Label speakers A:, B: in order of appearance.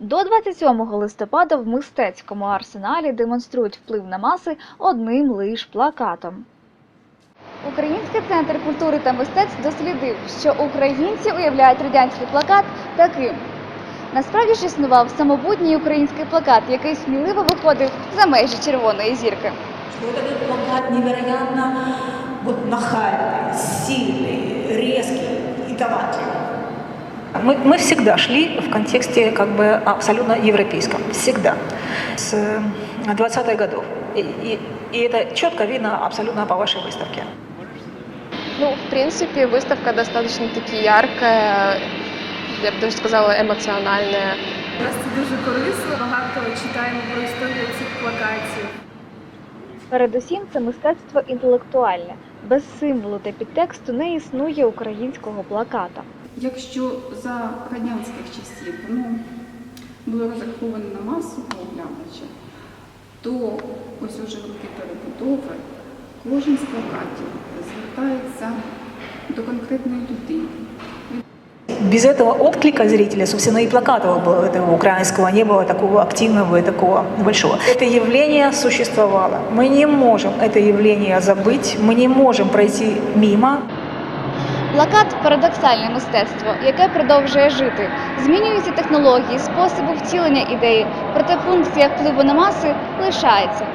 A: До 27 листопада в мистецькому арсеналі демонструють вплив на маси одним лиш плакатом. Український центр культури та мистецтв дослідив, що українці уявляють радянський плакат таким. Насправді ж існував самобутній український плакат, який сміливо виходив за межі червоної зірки.
B: что вот этот плакат невероятно вот нахальный, сильный, резкий и талантливый.
C: Мы, мы всегда шли в контексте как бы абсолютно европейском. Всегда. С э, 20-х годов. И, и, и это четко видно абсолютно по вашей выставке.
D: Ну, в принципе, выставка достаточно-таки яркая, я бы даже сказала, эмоциональная.
E: У нас це дуже корисно. Багато читаємо про історію цих плакатів.
A: Передусім, це мистецтво інтелектуальне. Без символу та підтексту не існує українського плаката.
F: Якщо за радянських часів воно було розраховане на масового глядача, то ось уже в роки перебудови кожен з плакатів звертається до конкретної людини.
C: Без этого отклика зрителя, собственно, и плакатов было этого украинского не было такого активного и такого большого. Это явление существовало. Мы не можем это явление забыть, мы не можем пройти мимо.
A: Плакат парадоксальне мистецтво, яке продовжує жити. Змінюються технології, способи втілення ідеї, проте функція впливу на маси лишається.